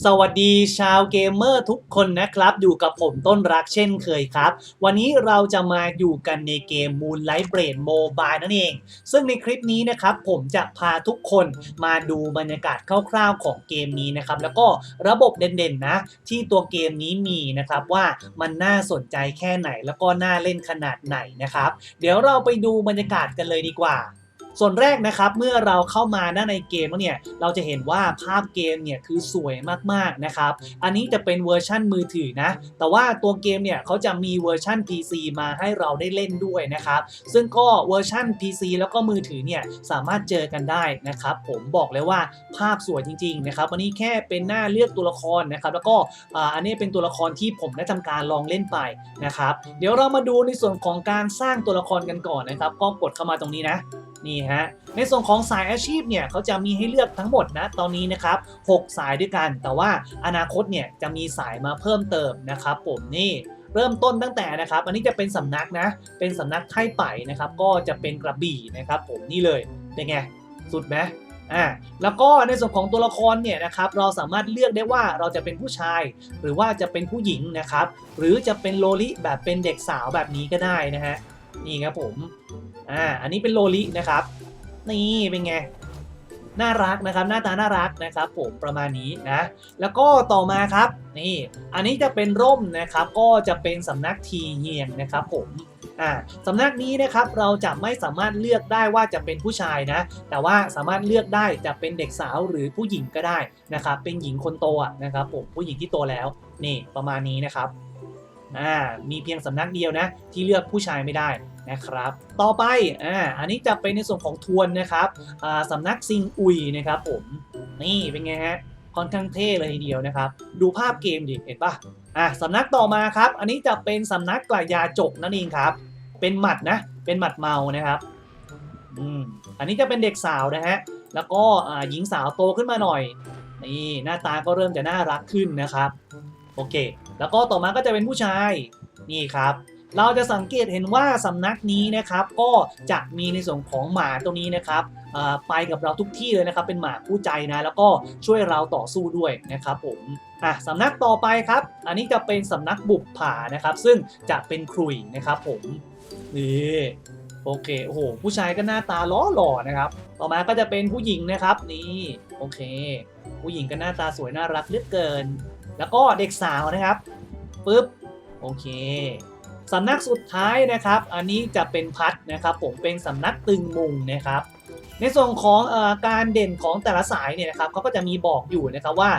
สวัสดีชาวเกมเมอร์ทุกคนนะครับ อยู่กับผมต้นรักเช่นเคยครับ วันนี้เราจะมาอยู่กันในเกม Moonlight Blade Mobile นั่นเอง ซึ่งในคลิปนี้นะครับผมจะพาทุกคนมาดูบรรยากาศคร่าวๆของเกมนี้นะครับ แล้วก็ระบบเด่นๆนะ ที่ตัวเกมนี้มีนะครับว่ามันน่าสนใจแค่ไหนแล้วก็น่าเล่นขนาดไหนนะครับ เดี๋ยวเราไปดูบรรยากาศกันเลยดีกว่า ส่วนแรกนะครับเมื่อเราเข้ามาด้านในเกมแล้วเนี่ยเราจะเห็นว่าภาพเกมเนี่ยคือสวยมากๆนะครับอันนี้จะเป็นเวอร์ชั่นมือถือนะแต่ว่าตัวเกมเนี่ยเขาจะมีเวอร์ชั่น PC มาให้เราได้เล่นด้วยนะครับซึ่งก็เวอร์ชั่น PC แล้วก็มือถือเนี่ยสามารถเจอกันได้นะครับผมบอกเลยว่าภาพสวยจริงๆนะครับวันนี้แค่เป็นหน้าเลือกตัวละครนะครับแล้วก็อ,อันนี้เป็นตัวละครที่ผมได้ทำการลองเล่นไปนะครับเดี๋ยวเรามาดูในส่วนของการสร้างตัวละครกันก่อนนะครับ ก็กดเข้ามาตรงนี้นะ นี่ฮะ ในส่วนของสายอาชีพเนี่ยเขาจะมีให้เลือกทั้งหมดนะตอนนี้นะครับ 6 สายด้วยกัน แต่ว่าอนาคตเนี่ยจะมีสายมาเพิ่มเติมนะครับผมนี่เริ่มต้นตั้งแต่นะครับ อันนี้จะเป็นสำนักนะ เป็นสำนักไทไป่นะครับ ก็จะเป็นกระบี่นะครับ ผมนี่เลย เป็นไง สุดไหมอ่า แล้วก็ในส่วนของตัวละครเนี่ยนะครับ เราสามารถเลือกได้ว่าเราจะเป็นผู้ชาย หรือว่าจะเป็นผู้หญิงนะครับ หรือจะเป็นโลลิแบบเป็นเด็กสาวแบบนี้ก็ได้นะฮะ นี่ครับผมอ่าอันนี้เป็นโลลินะครับ นี่เป็นไงน่ารักนะครับ หน้าตาน่ารักนะครับ ผมประมาณนี้นะ แล้วก็ต่อมาครับนี่อันนี้จะเป็นร่มนะครับ ก็จะเป็นสำนักทีเงียงนะครับผมอ่าสำนักนี้นะครับเราจะไม่สามารถเลือกได้ว่าจะเป็นผู้ชายนะ แต่ว่าสามารถเลือกได้จะเป็นเด็กสาวหรือผู้หญิงก็ได้นะครับ เป็นหญิงคนโตนะครับ ผมผู้หญิงที่โตแล้วนี่ประมาณนี้นะครับอ่ามีเพียงสำนักเดียวนะ ที่เลือกผู้ชายไม่ได้ นะครับ ต่อไปอ่าอันนี้จะเป็นในส่วนของทวนนะครับอ่าสำนักซิงอุยนะครับผมนี่เป็นไงฮะค่อนข้างเท่เลยทีเดียวนะครับ ดูภาพเกมดิเห็นปะอะสำนักต่อมาครับ อันนี้จะเป็นสำนักกลายาจกนั่นเองครับ เป็นหมัดนะ เป็นหมัดเมานะครับอืมอันนี้จะเป็นเด็กสาวนะฮะแล้วก็อ่าหญิงสาวโตขึ้นมาหน่อยนี่หน้าตาก็เริ่มจะน่ารักขึ้นนะครับ โอเค แล้วก็ต่อมาก็จะเป็นผู้ชายนี่ครับ เราจะสังเกตเห็นว่าสำนักนี้นะครับก็จะมีในส่วนของหมาตรงนี้นะครับไปกับเราทุกที่เลยนะครับ เป็นหมาคู่ใจนะ แล้วก็ช่วยเราต่อสู้ด้วยนะครับผมอะสำนักต่อไปครับ อันนี้จะเป็นสำนักบุปผานะครับ ซึ่งจะเป็นครุยนะครับผมนี่โอเคโอ้โหผู้ชายก็หน้าตาล้อหล่อนะครับ ต่อมาก็จะเป็นผู้หญิงนะครับนี่โอเค ผู้หญิงก็หน้าตาสวยน่ารักเหลือเกิน แล้วก็เด็กสาวนะครับปึ๊บโอเค สำนักสุดท้ายนะครับ อันนี้จะเป็นพัดนะครับ ผมเป็นสำนักตึงมุงนะครับ ในส่วนของอการเด่นของแต่ละสายเนี่ยนะครับเขาก็จะมีบอกอยู่นะครับว่า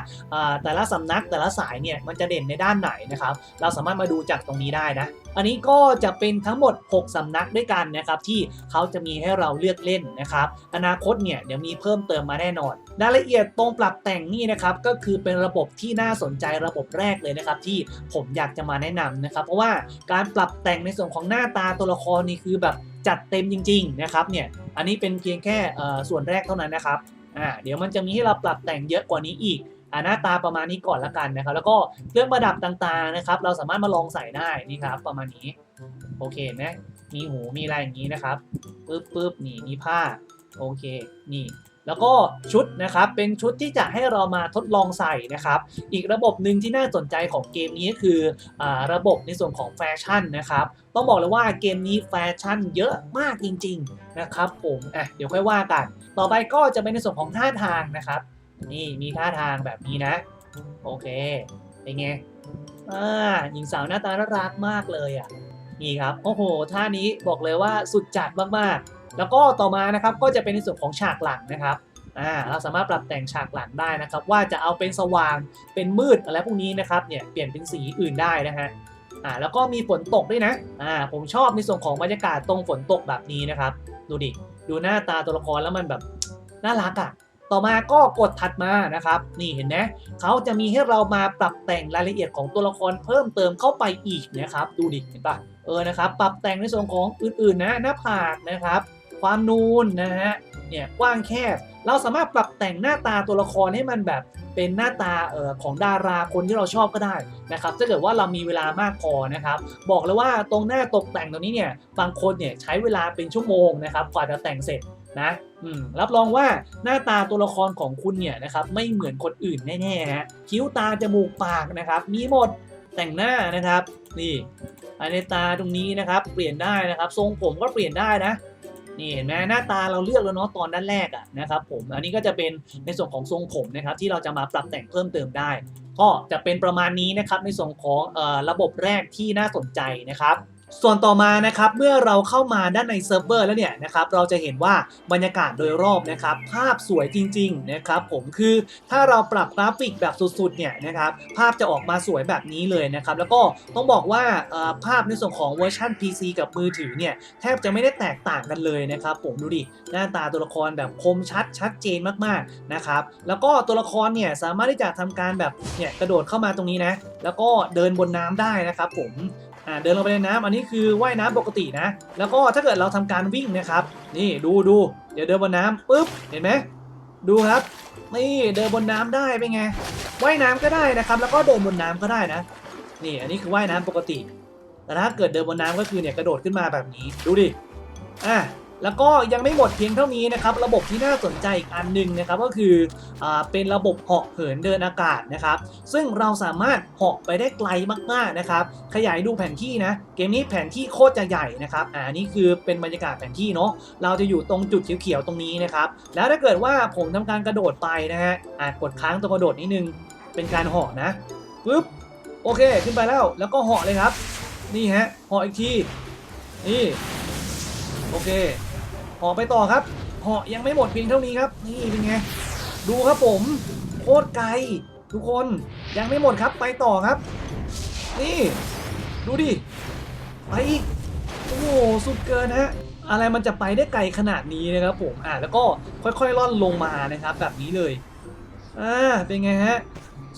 แต่ละสำนักแต่ละสายเนี่ยมันจะเด่นในด้านไหนนะครับเราสามารถมาดูจากตรงนี้ได้นะอันนี้ก็จะเป็นทั้งหมด 6สำนักด้วยกันนะครับที่เขาจะมีให้เราเลือกเล่นนะครับอนาคตเนี่ยเดี๋ยวมีเพิ่มเติมมาแน่นอนรายละเอียดตรงปรับแต่งนี่นะครับก็คือเป็นระบบที่น่าสนใจระบบแรกเลยนะครับที่ผมอยากจะมาแนะนำนะครับเพราะว่าการปรับแต่งในส่วนของหน้าตาตัวละครนี่คือแบบ จัดเต็มจริงๆนะครับเนี่ยอันนี้เป็นเพียงแค่ส่วนแรกเท่านั้นนะครับอ่าเดี๋ยวมันจะมีให้เราปรับแต่งเยอะกว่านี้อีกอ่าหน้าตาประมาณนี้ก่อนละกันนะครับ แล้วก็เครื่องประดับต่างๆนะครับ เราสามารถมาลองใส่ได้นี่ครับ ประมาณนี้โอเคนะมีหูมีอะไรอย่างนี้นะครับปึ๊บปึ๊บนี่มีผ้าโอเคนี่ แล้วก็ชุดนะครับเป็นชุดที่จะให้เรามาทดลองใส่นะครับ อีกระบบหนึ่งที่น่าสนใจของเกมนี้ก็คืออระบบในส่วนของแฟชั่นนะครับต้องบอกเลยว่าเกมนี้แฟชั่นเยอะมากจริง ๆนะครับผมอะเดี๋ยวค่อยว่ากัน ต่อไปก็จะเป็นในส่วนของท่าทางนะครับ นี่มีท่าทางแบบนี้นะ โอเคเป็นไงอ่าหญิงสาวหน้าตาน่ารักมากเลยอะนี่ครับโอ้โหท่านี้บอกเลยว่าสุดจัดมากๆ แล้วก็ต่อมานะครับก็จะเป็นในส่วนของฉากหลังนะครับอ่าเราสามารถปรับแต่งฉากหลังได้นะครับ ว่าจะเอาเป็นสว่างเป็นมืดอะไรพวกนี้นะครับเนี่ยเปลี่ยนเป็นสีอื่นได้นะฮะอ่าแล้วก็มีฝนตกด้วยนะอ่าผมชอบในส่วนของบรรยากาศตรงฝนตกแบบนี้นะครับ ดูดิดูหน้าตาตัวละครแล้วมันแบบน่ารักอะ่ะต่อมาก็กดถัดมานะครับ นี่เห็นไหมเขาจะมีให้เรามาปรับแต่งรายละเอียดของตัวละครเพิ่มเติมเข้าไปอีกนะครับ ดูดิเห็นปะเออนะครับ ปรับแต่งในส่วนของอื่นๆนะหน้าผากนะครับ ความนูนนะฮะเนี่ยกว้างแคบ เราสามารถปรับแต่งหน้าตาตัวละครให้มันแบบเป็นหน้าตาเอ่อของดาราคนที่เราชอบก็ได้นะครับถ้าเกิดว่าเรามีเวลามากพอนะครับ บอกเลยว่าตรงหน้าตกแต่งตรงนี้เนี่ยบางคนเนี่ยใช้เวลาเป็นชั่วโมงนะครับกว่าจะแต่งเสร็จนะรับรองว่าหน้าตาตัวละครของคุณเนี่ยนะครับไม่เหมือนคนอื่นแน่ๆฮะคิ้วตาจมูกปากนะครับ มีหมดแต่งหน้านะครับ นี่อันในตาตรงนี้นะครับ เปลี่ยนได้นะครับ ทรงผมก็เปลี่ยนได้นะ นี่เห็นไหมหน้าตาเราเลือกแล้วเนาะตอนด้านแรกอะนะครับผมอันนี้ก็จะเป็นในส่วนของทรงผมนะครับที่เราจะมาปรับแต่งเพิ่มเติมได้ ก็จะเป็นประมาณนี้นะครับในส่วนของออระบบแรกที่น่าสนใจนะครับ ส่วนต่อมานะครับเมื่อเราเข้ามาด้านในเซิร์ฟเวอร์แล้วเนี่ยนะครับเราจะเห็นว่าบรรยากาศโดยรอบนะครับภาพสวยจริงๆนะครับผมคือถ้าเราปรับกราฟิกแบบสุดๆเนี่ยนะครับภาพจะออกมาสวยแบบนี้เลยนะครับแล้วก็ต้องบอกว่าเอ่อภาพในส่วนของเวอร์ชัน PC กับมือถือเนี่ยแทบจะไม่ได้แตกต่างกันเลยนะครับผมดูดิหน้าตาตัวละครแบบคมชัดชัดเจนมากๆนะครับแล้วก็ตัวละครเนี่ยสามารถที่จะทำการแบบเนี่ยกระโดดเข้ามาตรงนี้นะแล้วก็เดินบนน้ำได้นะครับผม อ่าเดินลงไปในน้ำอันนี้คือว่ายน้ำปกตินะ แล้วก็ถ้าเกิดเราทำการวิ่งนะครับ นี่ดูดูเดี๋ยวเดินบนน้ำปุ๊บเห็นไหมดูครับนี่เดินบนน้ำได้เป็นไงว่ายน้ำก็ได้นะครับ แล้วก็เดินบนน้ำก็ได้นะ นี่อันนี้คือว่ายน้ำปกติแต่ถ้าเกิดเดินบนน้ำก็คือเนี่ยกระโดดขึ้นมาแบบนี้ดูดิอะ แล้วก็ยังไม่หมดเพียงเท่านี้นะครับ ระบบที่น่าสนใจอีกอันหนึ่งนะครับก็คืออเป็นระบบเหาะเหินเดินอากาศนะครับ ซึ่งเราสามารถเหาะไปได้ไกลมากๆนะครับ ขยายดูแผนที่นะ เกมนี้แผนที่โคตรจะใหญ่นะครับอ่านี่คือเป็นบรรยากาศแผนที่เนาะเราจะอยู่ตรงจุดเขียวๆตรงนี้นะครับ แล้วถ้าเกิดว่าผมทำการกระโดดไปนะฮะอ่ากดค้างตัวกระโดดนิดนึงเป็นการเหาะนะปึ๊บโอเคขึ้นไปแล้วแล้วก็เหาะเลยครับ นี่ฮะเหาะอีกทีนี่โอเค เหาะไปต่อครับเหาะยังไม่หมดเพียงเท่านี้ครับ นี่เป็นไง ดูครับผม โคตรไกล ทุกคนยังไม่หมดครับไปต่อครับ นี่ ดูดิ ไปอีกโอ้โหสุดเกินฮะอะไรมันจะไปได้ไกลขนาดนี้นะครับผม อ่าแล้วก็ค่อยๆล่อนลงมานะครับ แบบนี้เลย อ่า เป็นไงฮะ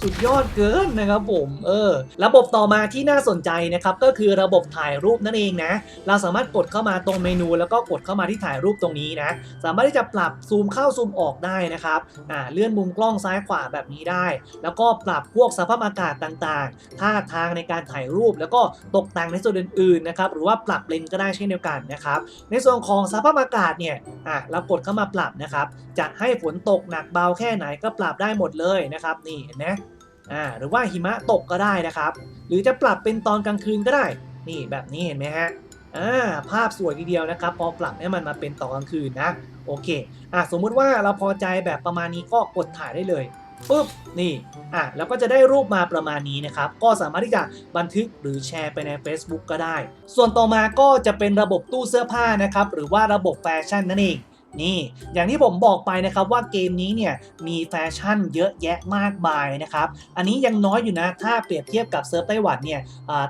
สุดยอดเกินนะครับผมเออระบบต่อมาที่น่าสนใจนะครับก็คือระบบถ่ายรูปนั่นเองนะ เราสามารถกดเข้ามาตรงเมนู แล้วก็กดเข้ามาที่ถ่ายรูปตรงนี้นะ สามารถที่จะปรับซูมเข้าซูมออกได้นะครับอ่าเลื่อนมุมกล้องซ้ายขวาแบบนี้ได้ แล้วก็ปรับพวกสภาพอากาศต่างๆ ท่าทางในการถ่ายรูป แล้วก็ตกแต่งในส่วนอื่นๆนะครับหรือว่าปรับเลนก็ได้เช่นเดียวกันนะครับในส่วนของสภาพอากาศเนี่ยอะเรากดเข้ามาปรับนะครับจะให้ฝนตกหนักเบาแค่ไหนก็ปรับได้หมดเลยนะครับนี่เห็นไหม อ่าหรือว่าหิมะตกก็ได้นะครับ หรือจะปรับเป็นตอนกลางคืนก็ได้ นี่แบบนี้เห็นไหมฮะอ่าภาพสวยทีเดียวนะครับ พอปรับให้มันมาเป็นตอนกลางคืนนะ โอเคอะสมมุติว่าเราพอใจแบบประมาณนี้ก็กดถ่ายได้เลยปุ๊บนี่อะแล้วก็จะได้รูปมาประมาณนี้นะครับ ก็สามารถที่จะบันทึกหรือแชร์ไปใน Facebook ก็ได้ ส่วนต่อมาก็จะเป็นระบบตู้เสื้อผ้านะครับ หรือว่าระบบแฟชั่นนั่นเอง นี่อย่างที่ผมบอกไปนะครับว่าเกมนี้เนี่ยมีแฟชั่นเยอะแยะมากมายนะครับอันนี้ยังน้อยอยู่นะถ้าเปรียบเทียบกับเซิร์ฟไต้หวันเนี่ย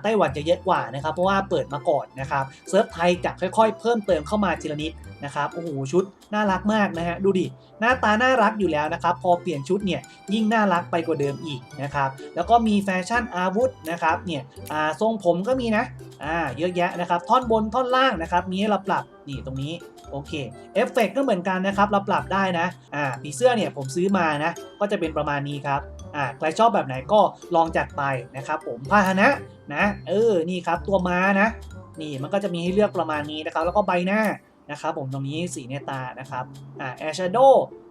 ไต้หวันจะเยอะกว่านะครับเพราะว่าเปิดมาก่อนนะครับเซิร์ฟไทยจะค่อยๆ เพิ่มเติมเข้ามาทีละนิดนะครับโอ้โหชุดน่ารักมากนะฮะดูดิหน้าตาน่ารักอยู่แล้วนะครับพอเปลี่ยนชุดเนี่ยยิ่งน่ารักไปกว่าเดิมอีกนะครับแล้วก็มีแฟชั่นอาวุธนะครับเนี่ยอ่าทรงผมก็มีนะอ่าเยอะแยะนะครับท่อนบนท่อนล่างนะครับมีให้เราปรับนี่ตรงนี้ โอเคเอฟเฟกก็เหมือนกันนะครับเราปรับได้นะอ่าผีเสื้อเนี่ยผมซื้อมานะ ก็จะเป็นประมาณนี้ครับอ่าใครชอบแบบไหนก็ลองจัดไปนะครับผมพาหนะนะ เออนี่ครับตัวม้านะ นี่มันก็จะมีให้เลือกประมาณนี้นะครับ แล้วก็ใบหน้านะครับผมตรงนี้สีเนตานะครับอ่าแอชโด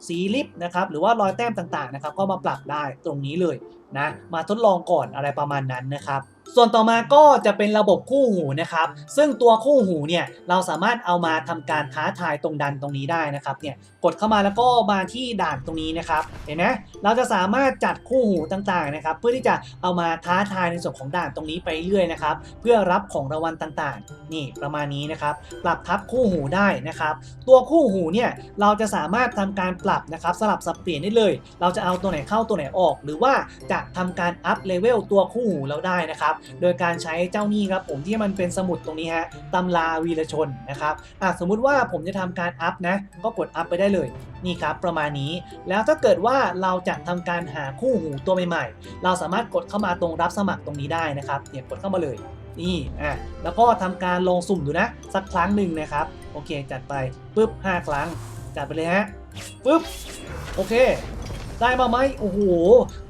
สีลิปนะครับหรือว่ารอยแต้มต่างๆนะครับก็มาปรับได้ตรงนี้เลยนะมาทดลองก่อนอะไรประมาณนั้นนะครับ ส่วนต่อมาก็จะเป็นระบบคู่หูนะครับ ซึ่งตัวคู่หูเนี่ยเราสามารถเอามาทำการท้าทายตรงดันตรงนี้ได้นะครับเนี่ยกดเข้ามาแล้วก็มาที่ด่านตรงนี้นะครับเห็นไหมเราจะสามารถจัดคู่หูต่างๆนะครับ เพื่อที่จะเอามาท้าทายในส่วนของด่านตรงนี้ไปเรื่อยนะครับ เพื่อรับของรางวัลต่างๆ นี่ประมาณนี้นะครับปรับทับคู่หูได้นะครับ ตัวคู่หูเนี่ยเราจะสามารถทำการปรับนะครับสลับสับเปลี่ยนได้เลย เราจะเอาตัวไหนเข้าตัวไหนออก หรือว่าจะทำการอัพเลเวลตัวคู่หูเราได้นะครับโดยการใช้เจ้านี่ครับผมที่มันเป็นสมุดตรงนี้ฮะตำราวีรชนนะครับอะสมมุติว่าผมจะทำการอัพนะก็กดอัพไปได้เลยนี่ครับประมาณนี้ แล้วถ้าเกิดว่าเราจะทำการหาคู่หูตัวใหม่ๆ เราสามารถกดเข้ามาตรงรับสมัครตรงนี้ได้นะครับเนี่ยกดเข้ามาเลยนี่อะแล้วก็ทำการลองสุ่มดูนะสักครั้งหนึ่งนะครับโอเคจัดไปปุ๊บ5 ครั้งจัดไปเลยฮะปุ๊บโอเค ได้มาไหมโอ้โห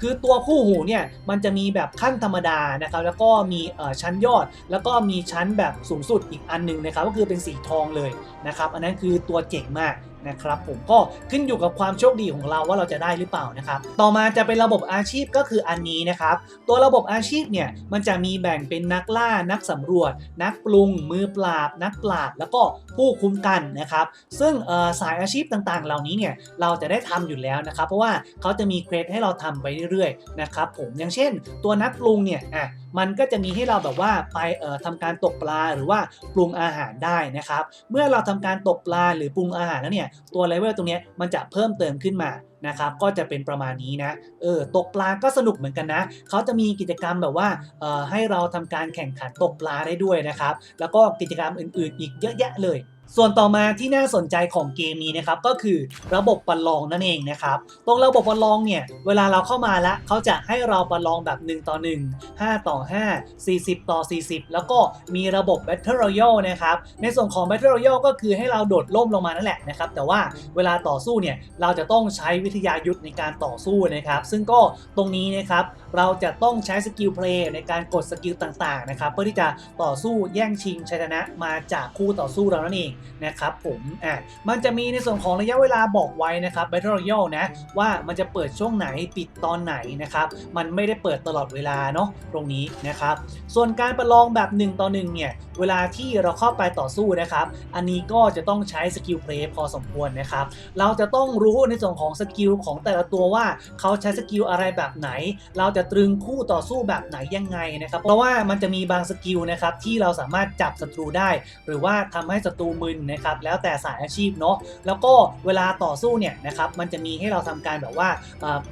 คือตัวคู่หูเนี่ยมันจะมีแบบขั้นธรรมดานะครับแล้วก็มีชั้นยอด แล้วก็มีชั้นแบบสูงสุดอีกอันหนึงนะครับก็คือเป็นสีทองเลยนะครับอันนั้นคือตัวเจ๋งมาก นะครับผมก็ขึ้นอยู่กับความโชคดีของเราว่าเราจะได้หรือเปล่านะครับ ต่อมาจะเป็นระบบอาชีพก็คืออันนี้นะครับ ตัวระบบอาชีพเนี่ยมันจะมีแบ่งเป็นนักล่านักสำรวจ นักปรุง มือปราบ นักปราบ แล้วก็ผู้คุ้มกันนะครับ ซึ่งสายอาชีพต่างๆ เหล่านี้เนี่ยเราจะได้ทำอยู่แล้วนะครับ เพราะว่าเขาจะมีเควสให้เราทำไปเรื่อยๆนะครับผมอย่างเช่น ตัวนักปรุงเนี่ยอะ มันก็จะมีให้เราแบบว่าไปเอ่อทำการตกปลาหรือว่าปรุงอาหารได้นะครับ เมื่อเราทำการตกปลาหรือปรุงอาหารแล้วเนี่ยตัวเลเวลตรงนี้มันจะเพิ่มเติมขึ้นมา นะครับก็จะเป็นประมาณนี้นะเออตกปลาก็สนุกเหมือนกันนะเขาจะมีกิจกรรมแบบว่าเอ่อให้เราทำการแข่งขันตกปลาได้ด้วยนะครับแล้วก็กิจกรรมอื่นๆ อีกเยอะแยะเลยส่วนต่อมาที่น่าสนใจของเกมนี้นะครับก็คือระบบประลองนั่นเองนะครับตรงระบบประลองเนี่ยเวลาเราเข้ามาแล้วเขาจะให้เราประลองแบบ 1 ต่อ 1 5 ต่อ 5 40 ต่อ 40 แล้วก็มีระบบ Battle Royale นะครับในส่วนของ Battle Royale ก็คือให้เราโดดล่มลงมานั่นแหละนะครับแต่ว่าเวลาต่อสู้เนี่ยเราจะต้องใช้วิทยายุทธในการต่อสู้นะครับ ซึ่งก็ตรงนี้นะครับเราจะต้องใช้สกิลเพลย์ในการกดสกิลต่างๆนะครับเพื่อที่จะต่อสู้แย่งชิงชัยชนะมาจากคู่ต่อสู้เรานั่นเองนะครับผมอะมันจะมีในส่วนของระยะเวลาบอกไว้นะครับ Battle Royale นะว่ามันจะเปิดช่วงไหนปิดตอนไหนนะครับมันไม่ได้เปิดตลอดเวลาเนาะตรงนี้นะครับส่วนการประลองแบบ 1 ต่อ1เนี่ยเวลาที่เราเข้าไปต่อสู้นะครับอันนี้ก็จะต้องใช้สกิลเพลย์พอสมควรนะครับเราจะต้องรู้ในส่วนของสกิลของแต่ละตัวว่าเขาใช้สกิลอะไรแบบไหน เราจะตรึงคู่ต่อสู้แบบไหนยังไงนะครับ เพราะว่ามันจะมีบางสกิลนะครับที่เราสามารถจับศัตรูได้ หรือว่าทำให้ศัตรูมึนนะครับแล้วแต่สายอาชีพเนาะแล้วก็เวลาต่อสู้เนี่ยนะครับมันจะมีให้เราทำการแบบว่า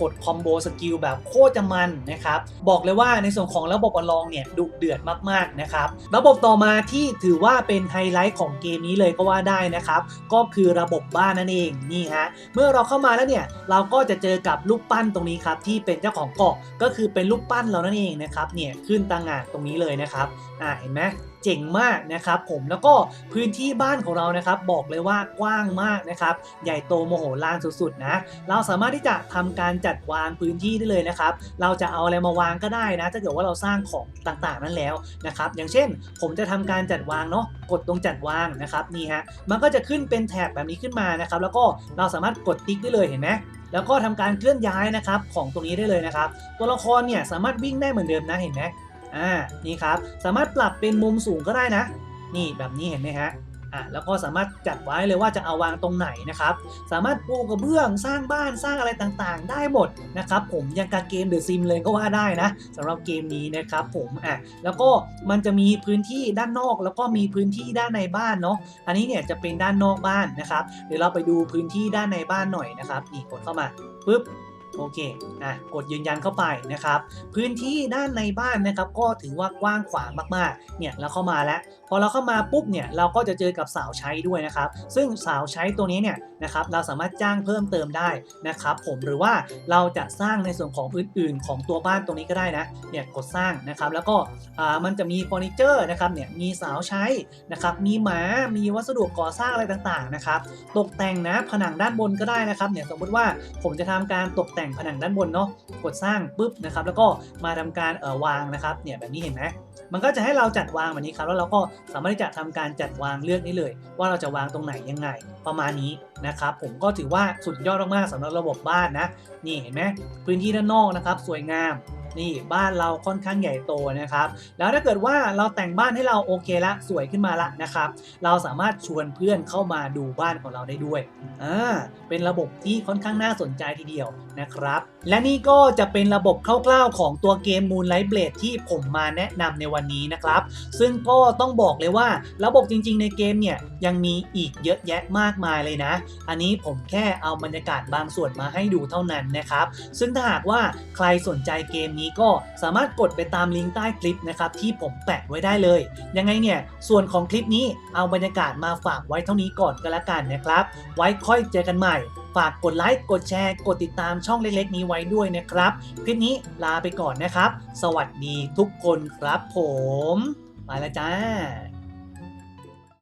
กดคอมโบสกิลแบบโคตรจะมันนะครับบอกเลยว่าในส่วนของระบบประลองเนี่ยดุเดือดมากๆนะครับระบบต่อมาที่ถือว่าเป็นไฮไลท์ของเกมนี้เลยก็ว่าได้นะครับก็คือระบบบ้านนั่นเองนี่ฮะเมื่อเราเข้ามาแล้วเนี่ยเราก็จะเจอกับลูกปั้นตรงนี้ครับที่เป็นเจ้าของเกาะก็คือเป็นลูกปั้นเรานั่นเองนะครับเนี่ยขึ้นตางานตรงนี้เลยนะครับอ่าเห็นไหม เจ๋งมากนะครับผมแล้วก็พื้นที่บ้านของเรานะครับบอกเลยว่ากว้างมากนะครับใหญ่โตโมโหลานสุดๆนะเราสามารถที่จะทำการจัดวางพื้นที่ได้เลยนะครับเราจะเอาอะไรมาวางก็ได้นะถ้าเกิดว่าเราสร้างของต่างๆนั้นแล้วนะครับอย่างเช่น ผมจะทำการจัดวางเนาะกดตรงจัดวางนะครับนี่ฮะมันก็จะขึ้นเป็นแถบแบบนี้ขึ้นมานะครับแล้วก็เราสามารถกดติ๊กได้เลยเห็นไหมแล้วก็ทำการเคลื่อนย้ายนะครับของตรงนี้ได้เลยนะครับ ตัวละครเนี่ยสามารถวิ่งได้เหมือนเดิมนะเห็นไหม อ่านี่ครับสามารถปรับเป็นมุมสูงก็ได้นะ นี่แบบนี้เห็นไหมฮะอะแล้วก็สามารถจัดไว้เลยว่าจะเอาวางตรงไหนนะครับ สามารถปูกระเบื้องสร้างบ้านสร้างอะไรต่างๆ ได้หมดนะครับผมยังกับเกมเดอะซิมเลยก็ว่าได้นะสำหรับเกมนี้นะครับผมอะแล้วก็มันจะมีพื้นที่ด้านนอก แล้วก็มีพื้นที่ด้านในบ้านเนาะอันนี้เนี่ยจะเป็นด้านนอกบ้านนะครับเดี๋ยวเราไปดูพื้นที่ด้านในบ้านหน่อยนะครับนี่กดเข้ามาปุ๊บ โอเค อะ กดยืนยันเข้าไปนะครับ พื้นที่ด้านในบ้านนะครับ ก็ถือว่ากว้างขวางมากๆ เนี่ย แล้วเข้ามาแล้ว อเราเข้ามาปุ๊บเนี่ยเราก็จะเจอกับสาวใช้ด้วยนะครับ ซึ่งสาวใช้ตัวนี้เนี่ยนะครับเราสามารถจ้างเพิ่มเติมได้นะครับ ผมหรือว่าเราจะสร้างในส่วนของอื่นๆ ของตัวบ้านตรงนี้ก็ได้นะเนี่ยกดสร้างนะครับ แล้วก็อ่ามันจะมีเฟอร์นิเจอร์นะครับเนี่ยมีสาวใช้นะครับมีหมามีวัสดุก่อสร้างอะไรต่างๆนะครับ ตกแต่งนะผนังด้านบนก็ได้นะครับเนี่ยสมมติว่าผมจะทำการตกแต่งผนังด้านบนเนาะกดสร้างปุ๊บนะครับแล้วก็มาทำการเอ่อวางนะครับเนี่ยแบบนี้เห็นไหม มันก็จะให้เราจัดวางแบบนี้ครับ แล้วเราก็สามารถที่จะทำการจัดวางเลือกนี้เลย ว่าเราจะวางตรงไหนยังไง ประมาณนี้นะครับผมก็ถือว่าสุดยอดมากๆสำหรับระบบบ้านนะนี่เห็นไหมพื้นที่ด้านนอกนะครับ สวยงาม นี่บ้านเราค่อนข้างใหญ่โตนะครับ แล้วถ้าเกิดว่าเราแต่งบ้านให้เราโอเคละสวยขึ้นมาละนะครับ เราสามารถชวนเพื่อนเข้ามาดูบ้านของเราได้ด้วยอ่าเป็นระบบที่ค่อนข้างน่าสนใจทีเดียวนะครับ และนี่ก็จะเป็นระบบคร่าวๆของตัวเกม Moonlight Blade ที่ผมมาแนะนำในวันนี้นะครับ ซึ่งก็ต้องบอกเลยว่าระบบจริง ๆ ในเกมเนี่ยยังมีอีกเยอะแยะมากมายเลยนะ อันนี้ผมแค่เอาบรรยากาศบางส่วนมาให้ดูเท่านั้นนะครับ ซึ่งถ้าหากว่าใครสนใจเกมนี้นี้ก็สามารถกดไปตามลิงก์ใต้คลิปนะครับที่ผมแปะไว้ได้เลย ยังไงเนี่ยส่วนของคลิปนี้เอาบรรยากาศมาฝากไว้เท่านี้ก่อนก็แล้วกันนะครับ ไว้ค่อยเจอกันใหม่ ฝากกดไลค์กดแชร์ กดติดตามช่องเล็กๆ นี้ไว้ด้วยนะครับ คลิปนี้ลาไปก่อนนะครับ สวัสดีทุกคนครับผม ไปแล้วจ้า